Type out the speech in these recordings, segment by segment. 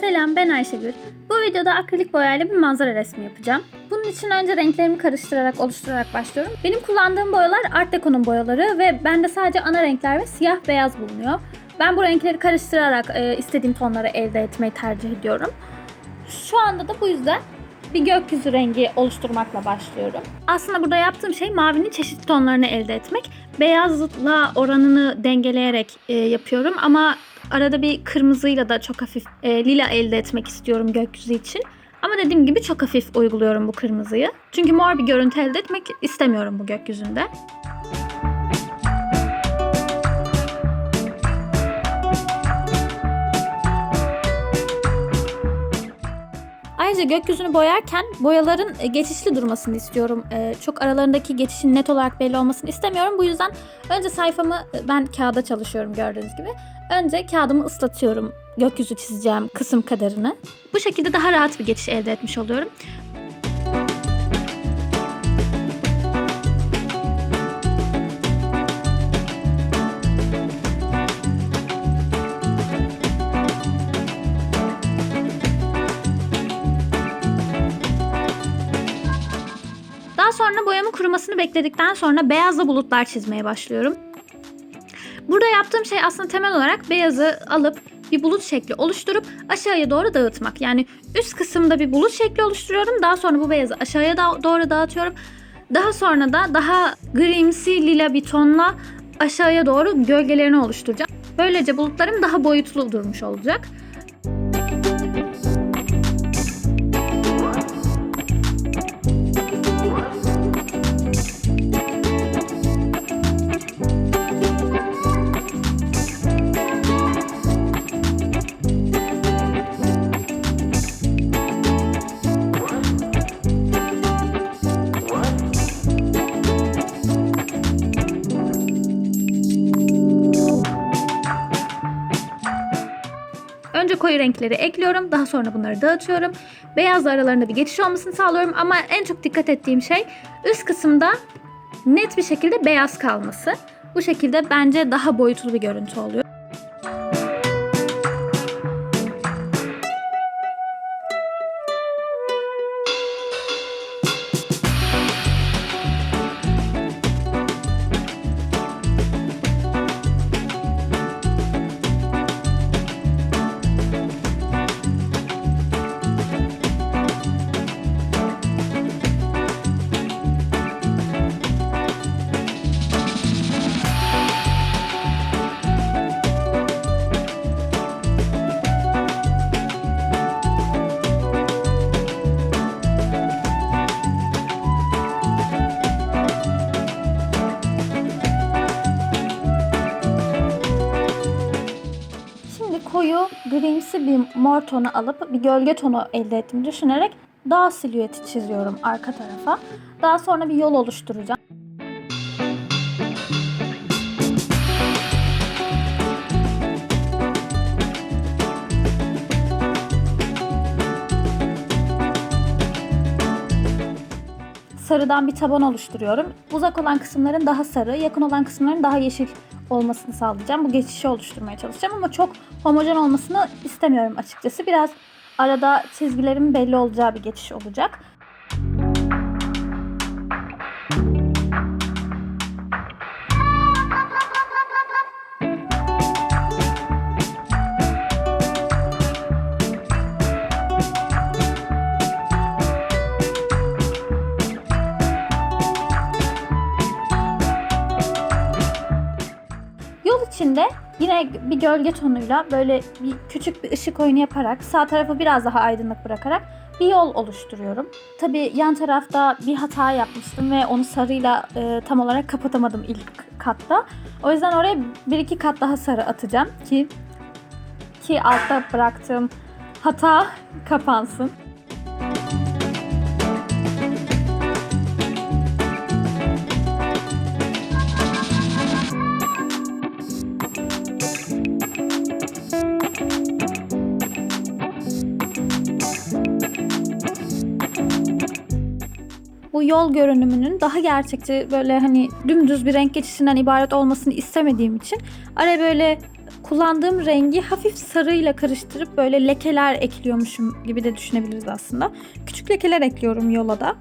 Selam ben Ayşegül. Bu videoda akrilik boyayla bir manzara resmi yapacağım. Bunun için önce renklerimi karıştırarak oluşturarak başlıyorum. Benim kullandığım boyalar Art Deco'nun boyaları ve bende sadece ana renkler ve siyah beyaz bulunuyor. Ben bu renkleri karıştırarak e, istediğim tonları elde etmeyi tercih ediyorum. Şu anda da bu yüzden bir gökyüzü rengi oluşturmakla başlıyorum. Aslında burada yaptığım şey mavinin çeşitli tonlarını elde etmek. Beyazla oranını dengeleyerek e, yapıyorum ama arada bir kırmızıyla da çok hafif e, lila elde etmek istiyorum gökyüzü için. Ama dediğim gibi çok hafif uyguluyorum bu kırmızıyı. Çünkü mor bir görüntü elde etmek istemiyorum bu gökyüzünde. Ayrıca gökyüzünü boyarken boyaların e, geçişli durmasını istiyorum. E, Çok aralarındaki geçişin net olarak belli olmasını istemiyorum. Bu yüzden önce sayfamı e, ben kağıda çalışıyorum gördüğünüz gibi. Önce kağıdımı ıslatıyorum gökyüzü çizeceğim kısım kadarını. Bu şekilde daha rahat bir geçiş elde etmiş oluyorum. Kurumasını bekledikten sonra beyazla bulutlar çizmeye başlıyorum. Burada yaptığım şey aslında temel olarak beyazı alıp bir bulut şekli oluşturup aşağıya doğru dağıtmak. Yani üst kısımda bir bulut şekli oluşturuyorum. Daha sonra bu beyazı aşağıya da- doğru dağıtıyorum. Daha sonra da daha grimsi lila bir tonla aşağıya doğru gölgelerini oluşturacağım. Böylece bulutlarım daha boyutlu durmuş olacak. Koyu renkleri ekliyorum. Daha sonra bunları dağıtıyorum. Beyazla aralarında bir geçiş olmasını sağlıyorum. Ama en çok dikkat ettiğim şey üst kısımda net bir şekilde beyaz kalması. Bu şekilde bence daha boyutlu bir görüntü oluyor. Koyu grimsi bir mor tonu alıp bir gölge tonu elde ettiğimi düşünerek dağ silüeti çiziyorum arka tarafa. Daha sonra bir yol oluşturacağım. Sarıdan bir taban oluşturuyorum. Uzak olan kısımların daha sarı, yakın olan kısımların daha yeşil olmasını sağlayacağım. Bu geçişi oluşturmaya çalışacağım ama çok homojen olmasını istemiyorum açıkçası. Biraz arada çizgilerimin belli olacağı bir geçiş olacak. Yine bir gölge tonuyla böyle bir küçük bir ışık oyunu yaparak sağ tarafı biraz daha aydınlık bırakarak bir yol oluşturuyorum. Tabii yan tarafta bir hata yapmıştım ve onu sarıyla e, tam olarak kapatamadım ilk katta. O yüzden oraya bir iki kat daha sarı atacağım ki ki altta bıraktığım hata kapansın. Bu yol görünümünün daha gerçekçi böyle hani dümdüz bir renk geçişinden ibaret olmasını istemediğim için araya böyle kullandığım rengi hafif sarıyla karıştırıp böyle lekeler ekliyormuşum gibi de düşünebiliriz aslında. Küçük lekeler ekliyorum yola da.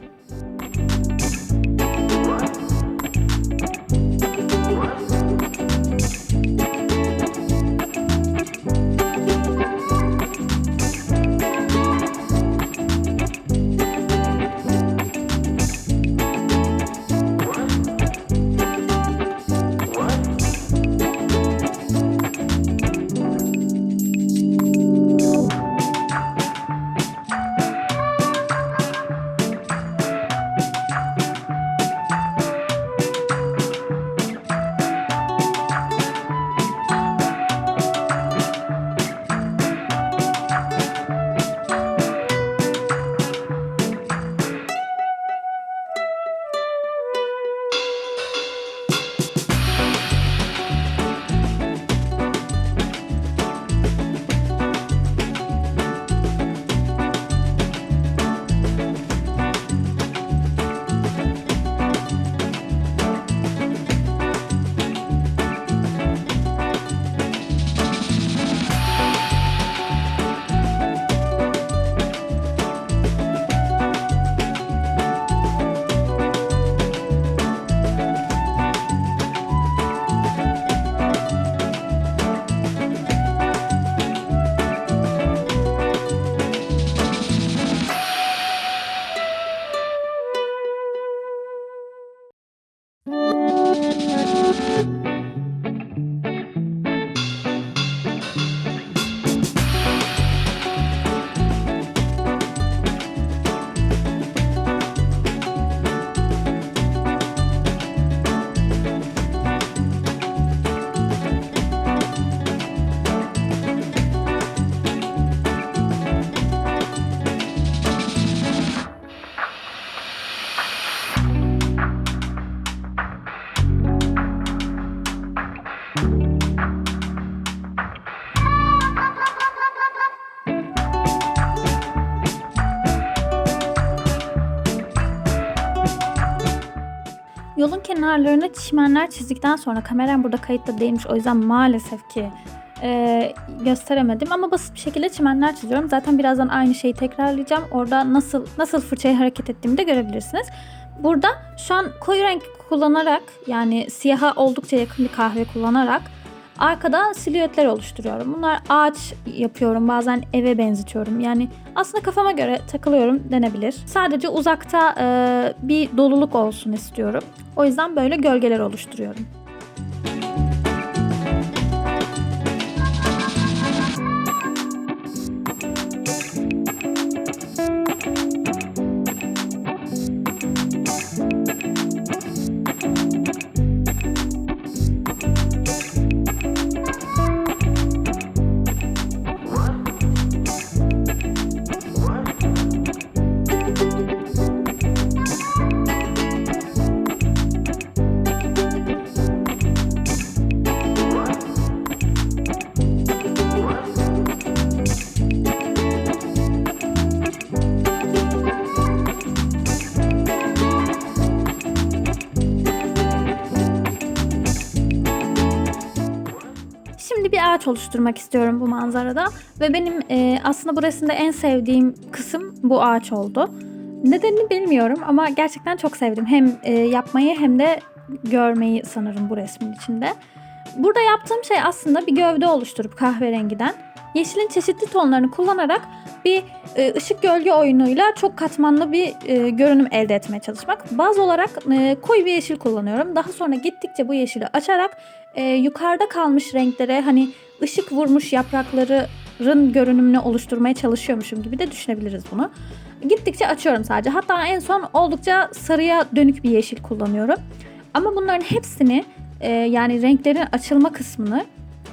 Yolun kenarlarına çimenler çizdikten sonra kameram burada kayıtta değilmiş. O yüzden maalesef ki e, gösteremedim ama basit bir şekilde çimenler çiziyorum. Zaten birazdan aynı şeyi tekrarlayacağım. Orada nasıl nasıl fırçayı hareket ettiğimi de görebilirsiniz. Burada şu an koyu renk kullanarak yani siyaha oldukça yakın bir kahve kullanarak arkada silüetler oluşturuyorum. Bunlar ağaç yapıyorum. Bazen eve benzetiyorum. Yani aslında kafama göre takılıyorum denebilir. Sadece uzakta e, bir doluluk olsun istiyorum. O yüzden böyle gölgeler oluşturuyorum. Oluşturmak istiyorum bu manzarada ve benim e, aslında bu resimde en sevdiğim kısım bu ağaç oldu. Nedenini bilmiyorum ama gerçekten çok sevdim. Hem e, yapmayı hem de görmeyi sanırım bu resmin içinde. Burada yaptığım şey aslında bir gövde oluşturup kahverengiden yeşilin çeşitli tonlarını kullanarak bir e, ışık gölge oyunuyla çok katmanlı bir e, görünüm elde etmeye çalışmak. Baz olarak e, koyu bir yeşil kullanıyorum. Daha sonra gittikçe bu yeşili açarak e, yukarıda kalmış renklere hani ışık vurmuş yaprakların görünümünü oluşturmaya çalışıyormuşum gibi de düşünebiliriz bunu. Gittikçe açıyorum sadece. Hatta en son oldukça sarıya dönük bir yeşil kullanıyorum. Ama bunların hepsini e, yani renklerin açılma kısmını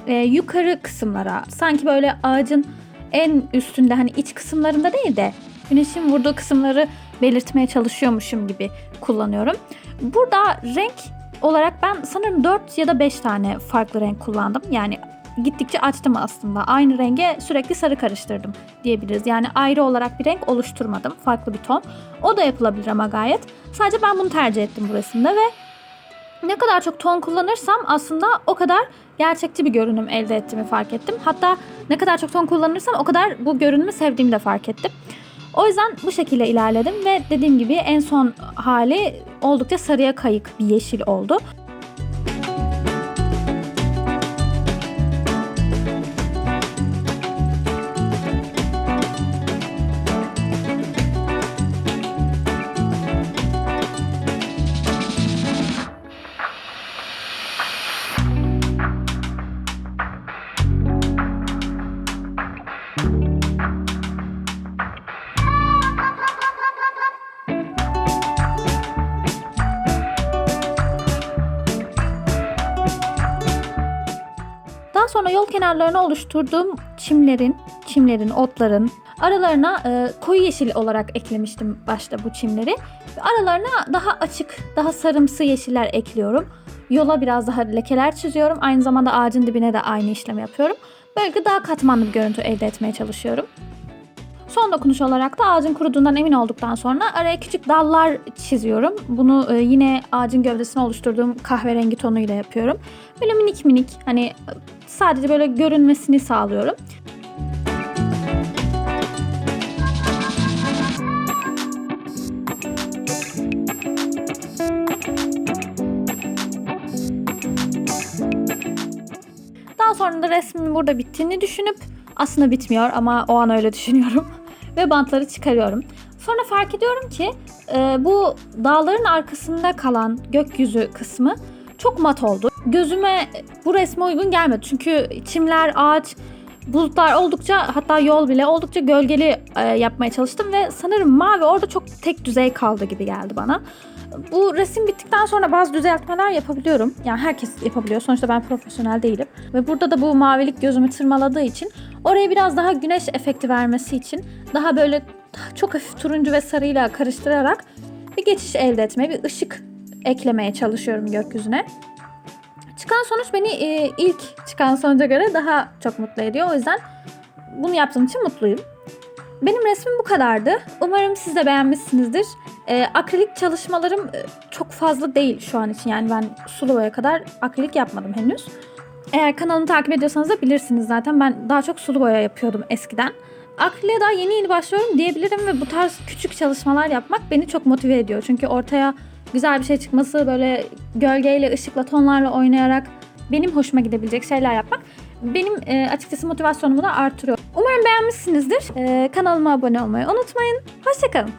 e, yukarı kısımlara sanki böyle ağacın en üstünde hani iç kısımlarında değil de güneşin vurduğu kısımları belirtmeye çalışıyormuşum gibi kullanıyorum. Burada renk olarak ben sanırım 4 ya da 5 tane farklı renk kullandım. Yani gittikçe açtım aslında. Aynı renge sürekli sarı karıştırdım diyebiliriz. Yani ayrı olarak bir renk oluşturmadım. Farklı bir ton. O da yapılabilir ama gayet. Sadece ben bunu tercih ettim bu resimde ve ne kadar çok ton kullanırsam aslında o kadar gerçekçi bir görünüm elde ettiğimi fark ettim. Hatta ne kadar çok ton kullanırsam o kadar bu görünümü sevdiğimi de fark ettim. O yüzden bu şekilde ilerledim ve dediğim gibi en son hali oldukça sarıya kayık bir yeşil oldu. Kenarlarına oluşturduğum çimlerin, çimlerin, otların aralarına e, koyu yeşil olarak eklemiştim başta bu çimleri. Aralarına daha açık, daha sarımsı yeşiller ekliyorum. Yola biraz daha lekeler çiziyorum. Aynı zamanda ağacın dibine de aynı işlemi yapıyorum. Böylelikle daha katmanlı bir görüntü elde etmeye çalışıyorum. Son dokunuş olarak da ağacın kuruduğundan emin olduktan sonra araya küçük dallar çiziyorum. Bunu e, yine ağacın gövdesine oluşturduğum kahverengi tonuyla yapıyorum. Böyle minik minik hani sadece böyle görünmesini sağlıyorum. Daha sonra da resmin burada bittiğini düşünüp aslında bitmiyor ama o an öyle düşünüyorum ve bantları çıkarıyorum. Sonra fark ediyorum ki e, bu dağların arkasında kalan gökyüzü kısmı çok mat oldu. Gözüme bu resme uygun gelmedi çünkü çimler, ağaç, bulutlar oldukça hatta yol bile oldukça gölgeli e, yapmaya çalıştım ve sanırım mavi orada çok tek düzey kaldı gibi geldi bana. Bu resim bittikten sonra bazı düzeltmeler yapabiliyorum. Yani herkes yapabiliyor. Sonuçta ben profesyonel değilim. Ve burada da bu mavilik gözümü tırmaladığı için oraya biraz daha güneş efekti vermesi için daha böyle çok hafif turuncu ve sarıyla karıştırarak bir geçiş elde etmeye, bir ışık eklemeye çalışıyorum gökyüzüne. Çıkan sonuç beni e, ilk çıkan sonuca göre daha çok mutlu ediyor. O yüzden bunu yaptığım için mutluyum. Benim resmim bu kadardı. Umarım siz de beğenmişsinizdir. E, akrilik çalışmalarım e, çok fazla değil şu an için. Yani ben sulu boya kadar akrilik yapmadım henüz. Eğer kanalımı takip ediyorsanız da bilirsiniz zaten. Ben daha çok sulu boya yapıyordum eskiden. Akriliğe daha yeni yeni başlıyorum diyebilirim ve bu tarz küçük çalışmalar yapmak beni çok motive ediyor. Çünkü ortaya güzel bir şey çıkması, böyle gölgeyle, ışıkla, tonlarla oynayarak benim hoşuma gidebilecek şeyler yapmak benim e, açıkçası motivasyonumu da artırıyor. Umarım beğenmişsinizdir. E, kanalıma abone olmayı unutmayın. Hoşçakalın.